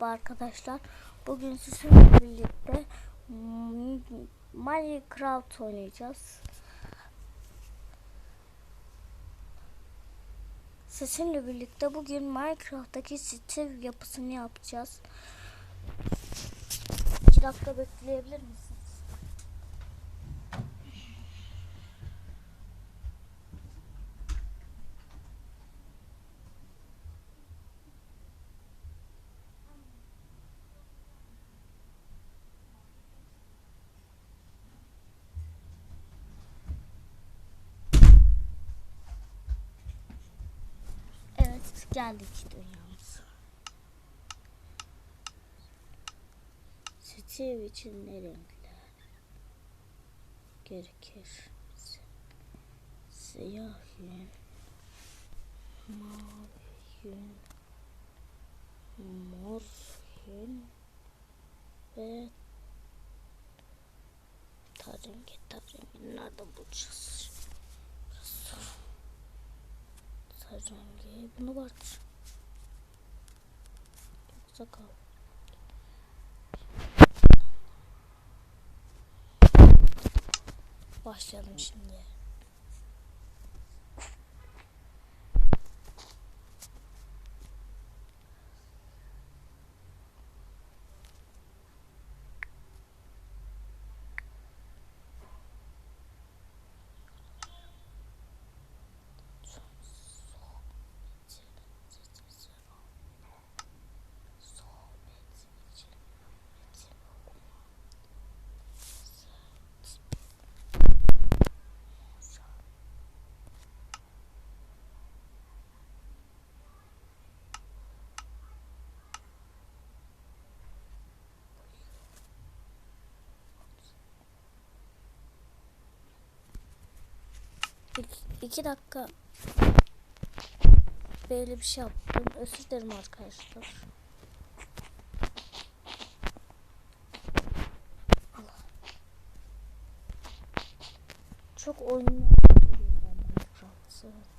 Merhaba arkadaşlar. Bugün sizinle birlikte Minecraft oynayacağız. Sizinle birlikte bugün Minecraft'taki site yapısını yapacağız. 2 dakika bekleyebilir misiniz? Evet geldik dünyamıza. Steve için ne renkler gerekir? Siyah yün, mavi yün, mor yün ve tarengi tarengi nerede bulacağız? Tarengi bunu var. Yoksa kal. Başlayalım şimdi. İki, dakika böyle bir şey yaptım. Özür dilerim arkadaşlar. Allah. Çok oynuyorum ben Minecraft. Evet.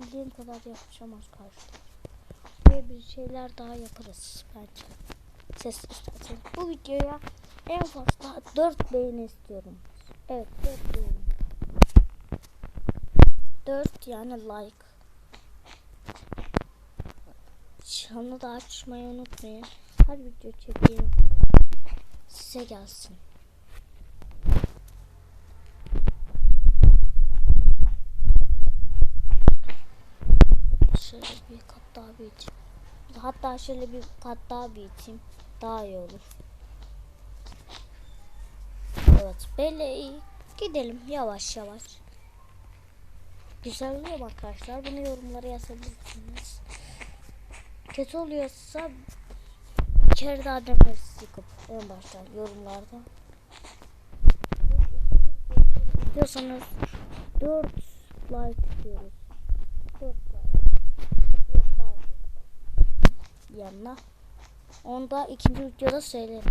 Yapabildiğim kadar yapacağım arkadaşlar. Ve bir şeyler daha yaparız bence. Ses isterseniz. Bu videoya en fazla 4 beğeni istiyorum. Evet 4 beğeni. 4 yani like. Çanı da açmayı unutmayın. Her video çekeyim. Size gelsin. Şöyle bir kat daha büyüteyim. Hatta şöyle bir kat daha büyüteyim. Daha iyi olur. Evet böyle. Gidelim yavaş yavaş. Güzel oluyor arkadaşlar. Bunu yorumlara yazabilirsiniz. Kötü oluyorsa bir kere daha deneriz yıkıp en baştan yorumlarda. Diyorsanız 4 like istiyoruz. 4 like. Yok, hayır. Yanına. Onu da ikinci videoda söylerim.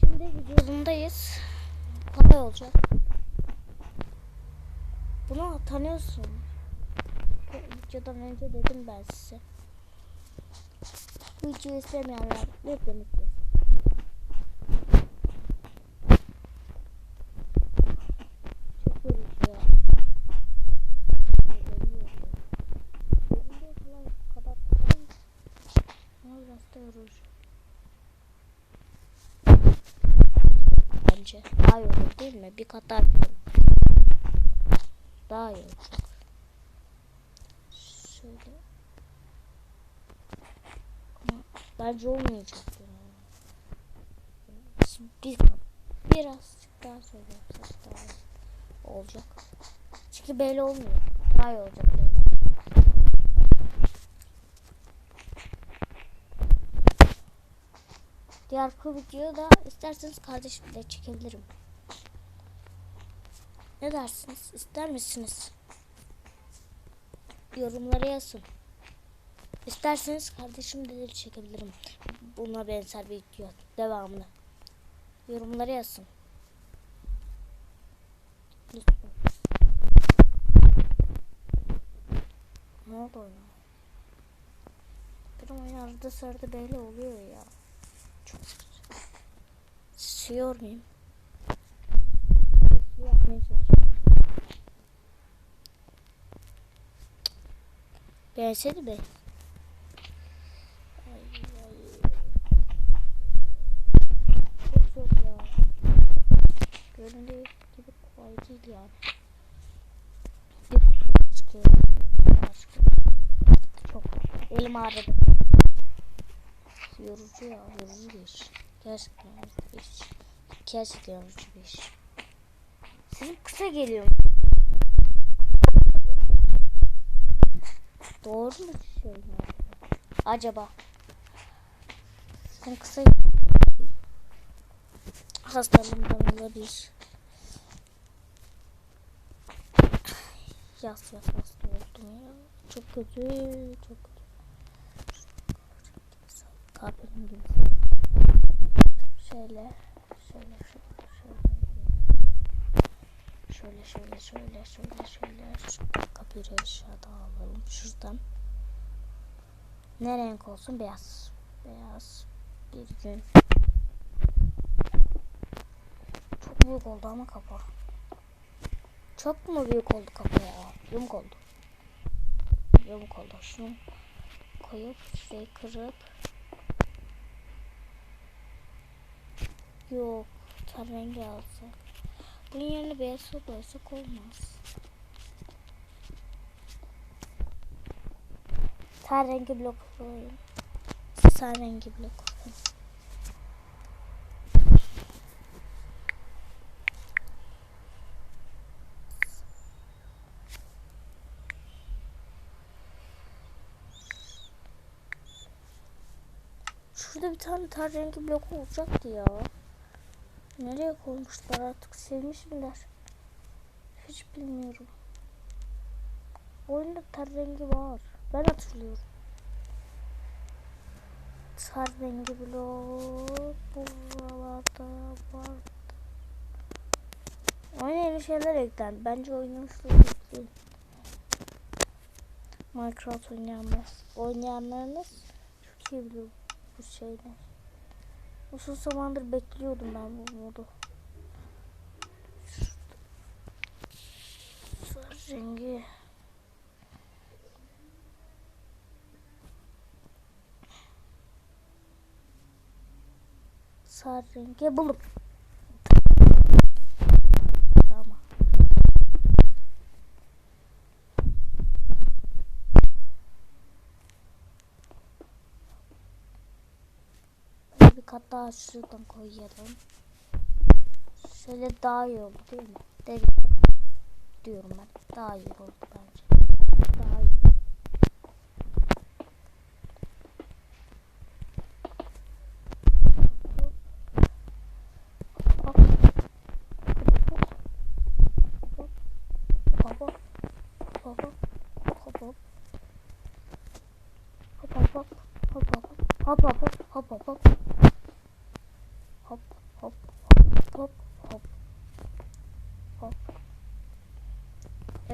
Şimdi videodayız. Kolay olacak. Bunu tanıyorsun. Videodan önce dedim ben size. Bu videoyu istemeyenler lütfen izlesin. Çok yorucu ya. Bence daha iyi olur değil mi? Bir kat daha. Daha iyi olacak. Şöyle. Bence olmayacak yani. Şimdi bir. Birazcık daha yapsak daha olacak. Çünkü belli olmuyor. Daha iyi olacak böyle. Diğer bu videoyu da isterseniz kardeşimle çekebilirim. Ne dersiniz? İster misiniz? Yorumlara yazın. İsterseniz kardeşimle de çekebilirim. Buna benzer bir video. Devamlı. Yorumlara yazın. Lütfen. Ne oldu oyuna? Benim oyun arada sırada böyle oluyor ya. Çok sıkıcı. Sıyor muyum? Sesi yapmaya çalışıyorum. Beğenseydi be. Çok zor ya. Göründüğü gibi kolay değil yani. Çıkıyor. Çok. Elim ağrıdı. Yorucu ya. Yorucu bir iş. Gerçekten yorucu bir iş. Gerçekten yorucu bir iş. Sizin kısa geliyor? Doğru mu söylüyorum? Acaba? Sen kısa hastalığımdan olabilir. Yaz yaz hasta oldum ya. Çok kötü, çok kötü. Kalbim gibi. Şöyle, şöyle, şöyle, şöyle. Şöyle, şöyle, şöyle, şöyle, kapıyı aşağıda alalım. Şuradan. Ne renk olsun? Beyaz. Beyaz. Bir gün. Çok büyük oldu ama kapı. Çok mu büyük oldu kapı ya? Yumuk oldu. Yumuk oldu. Şunu koyup şurayı kırıp Yok. Ten rengi alsak. Bunun yerine beyaz koysak olmaz. Ten rengi blok koyayım. Ten rengi blok koyayım. Şurada bir tane ten rengi blok olacaktı ya. Nereye koymuşlar artık sevmiş miler? Hiç bilmiyorum. Oyunda ter rengi var. Ben hatırlıyorum. Ter rengi blok buralarda var. Oyuna yeni şeyler eklendi. Bence oynamışlar. Minecraft oynayanlar. Oynayanlarınız çok iyi bilir bu şeyler. Uzun zamandır bekliyordum ben bu modu. Sarı rengi. Sarı rengi bulup. Daha şuradan koyalım. Şöyle daha iyi olur değil mi? Değil diyorum ben. Daha iyi olur bence.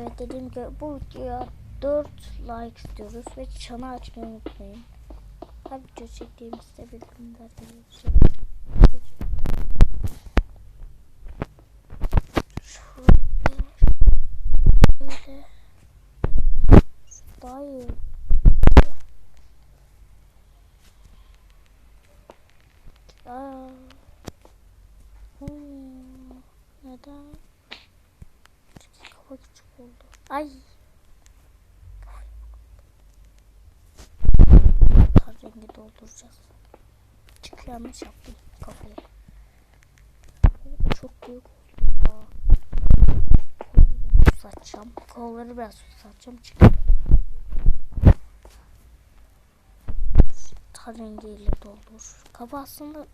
Evet dediğim gibi bu videoya 4 like istiyoruz ve çanı açmayı unutmayın. Her video çektiğimizde bildirimler. Şöyle şöyle daha iyi. Aa. Hmm. Neden? Çünkü kafa küçük oldu. Ay. Kar rengi dolduracağız. Çünkü yanlış yaptım kafayı. Çok büyük oldu ya. Kolları biraz uzatacağım. Çünkü tar rengiyle doldur. Kafa aslında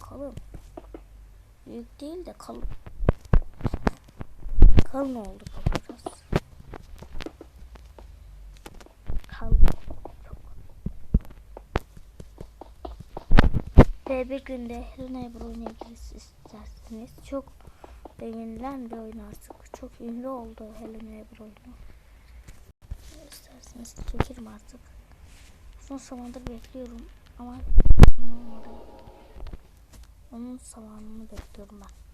kalın. Büyük değil de kalın. Kalın oldu baba biraz. Ve bir günde Helena Ebru oynayabiliriz isterseniz. Çok beğenilen bir oyun artık. Çok ünlü oldu Helena Ebru oyunu. İsterseniz çekerim artık. Uzun zamandır bekliyorum ama. Onun zamanını bekliyorum ben.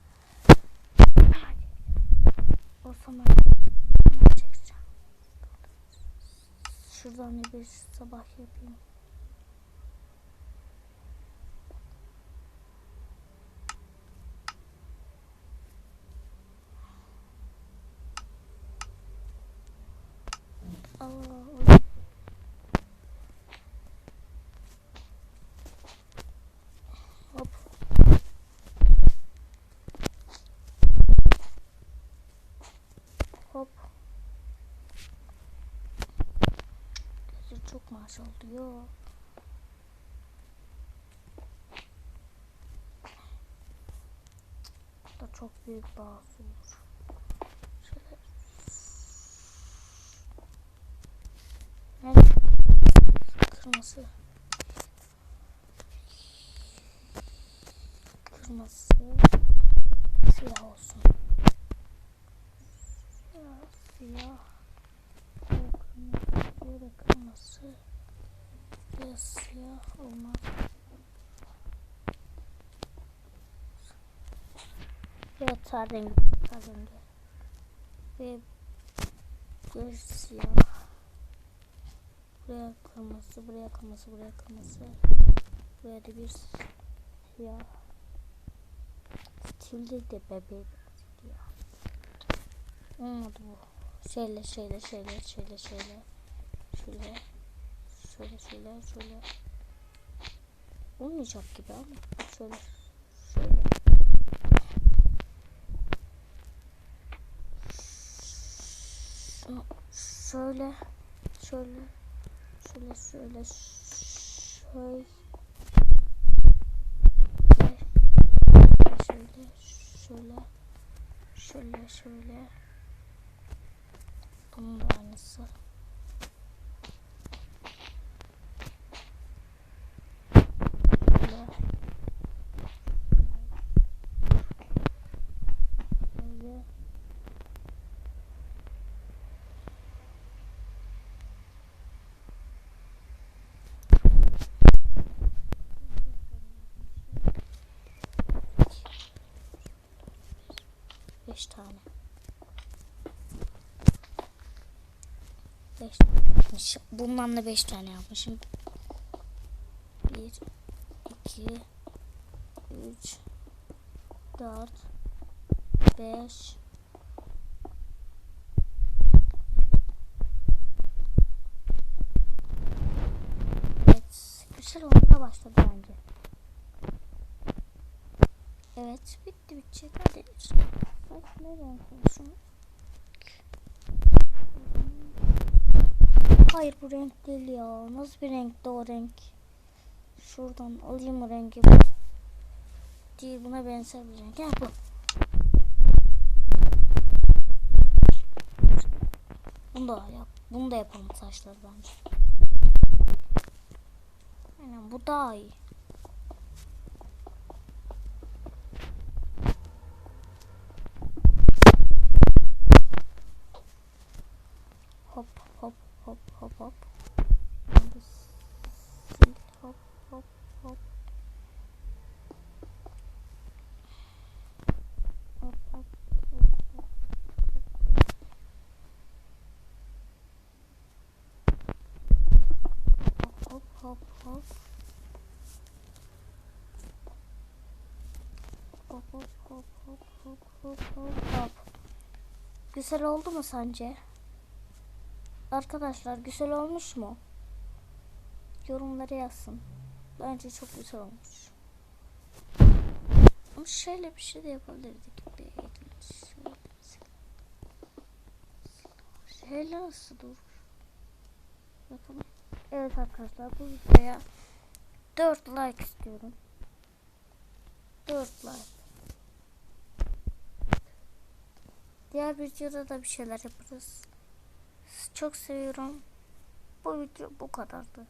O zaman çekeceğim. Şuradan bir sabah yapayım. Allah Allah. Hop. Hop. Gözü çok maaş oldu yo. Bu da çok büyük bağ olur. Şöyle. Evet. Kırmızı. Kırmızı. Siyah olsun. Siyah, siyah. Böyle kırmızı. Biraz siyah olmaz. Ve tar rengi, tar rengi. Ve bir siyah. Buraya kırmızı, buraya kırmızı, buraya kırmızı. Buraya da bir siyah. Stilde de siyah. Olmadı bu. Şöyle, şöyle, şöyle, şöyle, şöyle. Şöyle. Şöyle, şöyle, şöyle. Olmayacak gibi ama. Şöyle, şöyle. Şöyle, şöyle, şöyle, şöyle, şöyle. Şöyle, şöyle, şöyle, şöyle. Bunun da aynısı. Şöyle. Şöyle. Beş tane. Beş tane. Bundan da beş tane yapmışım. Bir, iki, üç, dört, beş, güzel olmaya başladı bence. Evet, bitti bitecek. Hadi. Bak ne renk olsun? Hayır bu renk değil ya. Nasıl bir renkti o renk? Şuradan alayım o rengi. Değil buna benzer bir renk. Gel bu. Bunu da yap. Bunu da yapalım saçları bence. Aynen bu daha iyi. Hop hop hop hop hop. Bunu da sil. Hop hop hop. Hop hop hop hop. Hop hop hop hop. Hop hop hop hop hop hop. Güzel oldu mu sence? Arkadaşlar güzel olmuş mu? Yorumlara yazsın. Bence çok güzel olmuş. Ama şöyle bir şey de yapabilirdik. Bir Şöyle nasıl dur? Bakalım. Evet arkadaşlar bu videoya 4 like istiyorum. 4 like. Diğer videoda da bir şeyler yaparız. Çok seviyorum. Bu video bu kadardı.